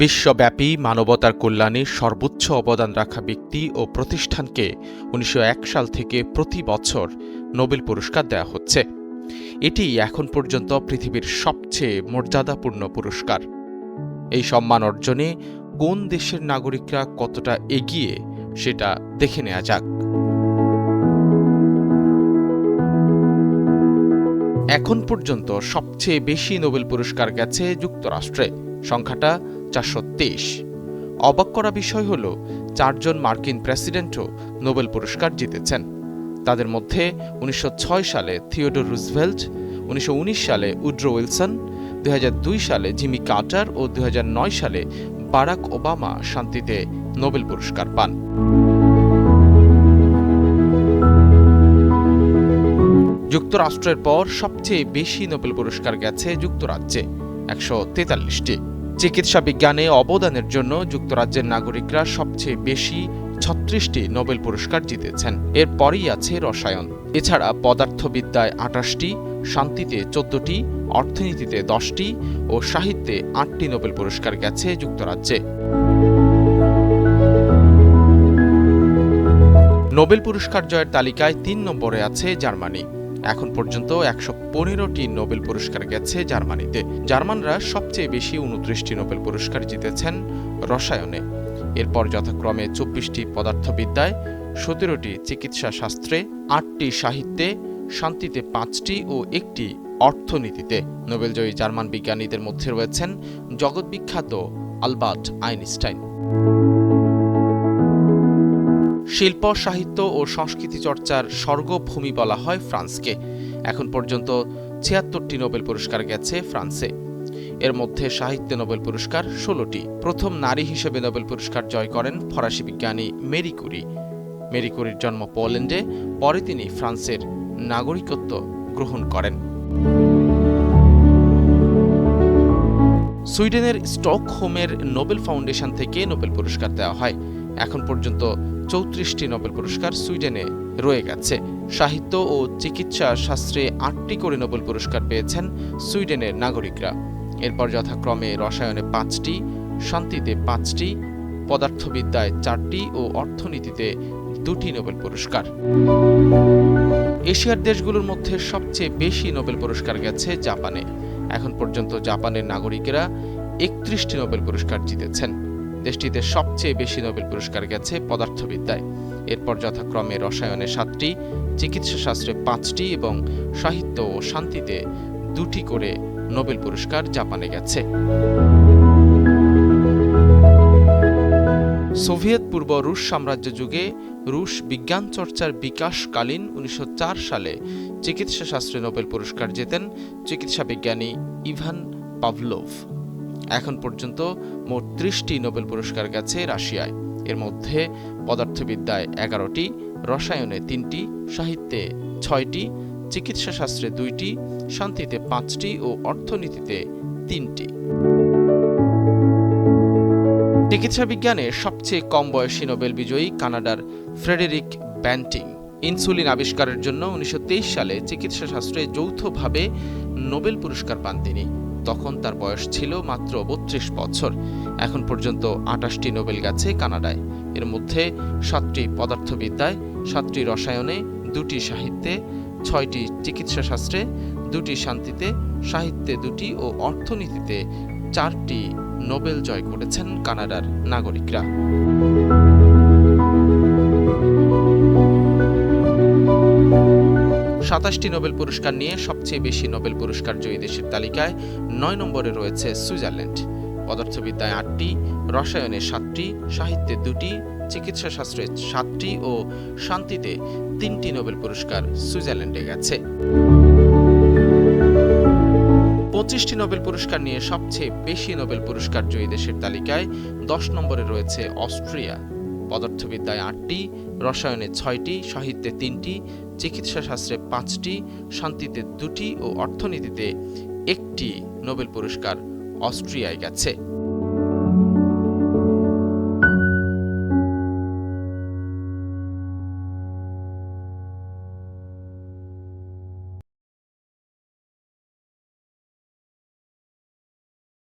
বিশ্বব্যাপী মানবতার কল্যাণে সর্বোচ্চ অবদান রাখা ব্যক্তি ও প্রতিষ্ঠানকে উনিশশো এক সাল থেকে প্রতি বছর নোবেল পুরস্কার দেওয়া হচ্ছে। এটি এখন পর্যন্ত পৃথিবীর সবচেয়ে মর্যাদাপূর্ণ পুরস্কার। এই সম্মান অর্জনে কোন দেশের নাগরিকরা কতটা এগিয়ে সেটা দেখে নেওয়া যাক। এখন পর্যন্ত সবচেয়ে বেশি নোবেল পুরস্কার গেছে যুক্তরাষ্ট্রে। সংখ্যাটা চারশো তেইশ। অবাক করা বিষয় হল, চারজন মার্কিন প্রেসিডেন্টও নোবেল পুরস্কার জিতেছেন। তাদের মধ্যে উনিশশো ছয় সালে থিওডোর রুজভেল্ট, উনিশশো সালে উড্রো উইলসন দুই হাজার দুই সালে জিমি কার্টার ও দুই হাজার নয় সালে বারাক ওবামা শান্তিতে নোবেল পুরস্কার পান। যুক্তরাষ্ট্রের পর সবচেয়ে বেশি নোবেল পুরস্কার গেছে যুক্তরাজ্যে, একশো তেতাল্লিশটি। চিকিৎসা বিজ্ঞানে অবদানের জন্য যুক্তরাজ্যের নাগরিকরা সবচেয়ে বেশি ছত্রিশটি নোবেল পুরস্কার জিতেছেন। এরপরই আছে রসায়ন। এছাড়া পদার্থবিদ্যায় আটাশটি শান্তিতে চোদ্দটি, অর্থনীতিতে দশটি ও সাহিত্যে আটটি নোবেল পুরস্কার গেছে যুক্তরাজ্যে। নোবেল পুরস্কার জয়ের তালিকায় তিন নম্বরে আছে জার্মানি। এখন পর্যন্ত একশো পনেরোটি নোবেল পুরস্কার গেছে জার্মানিতে। জার্মানরা সবচেয়ে বেশি উনত্রিশটি নোবেল পুরস্কার জিতেছেন রসায়নে। এরপর যথাক্রমে চব্বিশটি পদার্থবিদ্যায়, সতেরোটি চিকিৎসা শাস্ত্রে আটটি সাহিত্যে, শান্তিতে পাঁচটি ও একটি অর্থনীতিতে। নোবেলজয়ী জার্মান বিজ্ঞানীদের মধ্যে রয়েছেন জগৎবিখ্যাত আলবার্ট আইনস্টাইন। শিল্প, সাহিত্য ও সংস্কৃতি চর্চার স্বর্গভূমি বলা হয় ফ্রান্সকে। এখন পর্যন্ত ছিয়াত্তরটি নোবেল পুরস্কার গেছে ফ্রান্সে। এর মধ্যে সাহিত্যে নোবেল পুরস্কার ষোলোটি। প্রথম নারী হিসেবে নোবেল পুরস্কার জয় করেন ফরাসি বিজ্ঞানী মেরি কুরি। মেরি কুরির জন্ম পোল্যান্ডে, পরে তিনি ফ্রান্সের নাগরিকত্ব গ্রহণ করেন। সুইডেনের স্টকহোমের নোবেল ফাউন্ডেশন থেকে নোবেল পুরস্কার দেওয়া হয়। এখন পর্যন্ত চৌত্রিশটি নোবেল পুরস্কার সুইডেনে রয়ে গেছে। সাহিত্য ও চিকিৎসা শাস্ত্রে আটটি করে নোবেল পুরস্কার পেয়েছেন সুইডেনের নাগরিকরা। এরপর যথাক্রমে রসায়নে পাঁচটি, শান্তিতে পাঁচটি, পদার্থবিদ্যায় চারটি ও অর্থনীতিতে দুটি নোবেল পুরস্কার। এশিয়ার দেশগুলোর মধ্যে সবচেয়ে বেশি নোবেল পুরস্কার গেছে জাপানে। এখন পর্যন্ত জাপানের নাগরিকেরা একত্রিশটি নোবেল পুরস্কার জিতেছেন। দেশটিতে সবচেয়ে বেশি নোবেল পুরস্কার গেছে পদার্থবিদ্যায়। এরপর যথাক্রমে রসায়নে সাতটি চিকিৎসা শাস্ত্রে পাঁচটি এবং সাহিত্য ও শান্তিতে দুটি করে নোবেল পুরস্কার জাপানে গেছে। সোভিয়েত পূর্ব রুশ সাম্রাজ্য যুগে রুশ বিজ্ঞান চর্চার বিকাশকালীন উনিশশো চার সালে চিকিৎসা শাস্ত্রে নোবেল পুরস্কার জেতেন চিকিৎসা বিজ্ঞানী ইভান পাভলোভ। এখন পর্যন্ত মোট ত্রিশটি নোবেল পুরস্কার গেছে রাশিয়ায়। এর মধ্যে পদার্থবিদ্যায় এগারোটি, রসায়নে তিনটি, সাহিত্যে ছয়টি চিকিৎসা শাস্ত্রে দুইটি, শান্তিতে পাঁচটি ও অর্থনীতিতে তিনটি। চিকিৎসা বিজ্ঞানে সবচেয়ে কম বয়সী নোবেল বিজয়ী কানাডার ফ্রেডেরিক ব্যান্টিং। ইনসুলিন আবিষ্কারের জন্য উনিশশো তেইশ সালে চিকিৎসা শাস্ত্রে যৌথভাবে নোবেল পুরস্কার পান তিনি। তখন তার বয়স ছিল মাত্র বত্রিশ বছর। এখন পর্যন্ত আটাশটি নোবেল গেছে কানাডায়। এর মধ্যে সাতটি পদার্থবিদ্যায়, সাতটি রসায়নে, দুটি সাহিত্যে, ছয়টি চিকিৎসা শাস্ত্রে দুটি শান্তিতে, সাহিত্যে দুটি ও অর্থনীতিতে চারটি নোবেল জয় করেছেন কানাডার নাগরিকরা। সাতাশটি নোবেল পুরস্কার নিয়ে সবচেয়ে বেশি নোবেল পুরস্কার জয়ী দেশের তালিকায় নয় নম্বরে রয়েছে সুইজারল্যান্ড। পদার্থবিদ্যায় আটটি, রসায়নে সাতটি, সাহিত্যে দুটি, চিকিৎসা শাস্ত্রে সাতটি ও শান্তিতে তিনটি নোবেল পুরস্কার সুইজারল্যান্ডে গেছে। পঁচিশটি নোবেল পুরস্কার নিয়ে সবচেয়ে বেশি নোবেল পুরস্কার জয়ী দেশের তালিকায় দশ নম্বরে রয়েছে অস্ট্রিয়া। পদার্থবিদ্যায় আটটি, রসায়নে ছয়টি, সাহিত্যে তিনটি চিকিৎসা শাস্ত্রে পাঁচটি, শান্তিতে দুটি ও অর্থনীতিতে একটি নোবেল পুরস্কার অস্ট্রিয়ায় গেছে।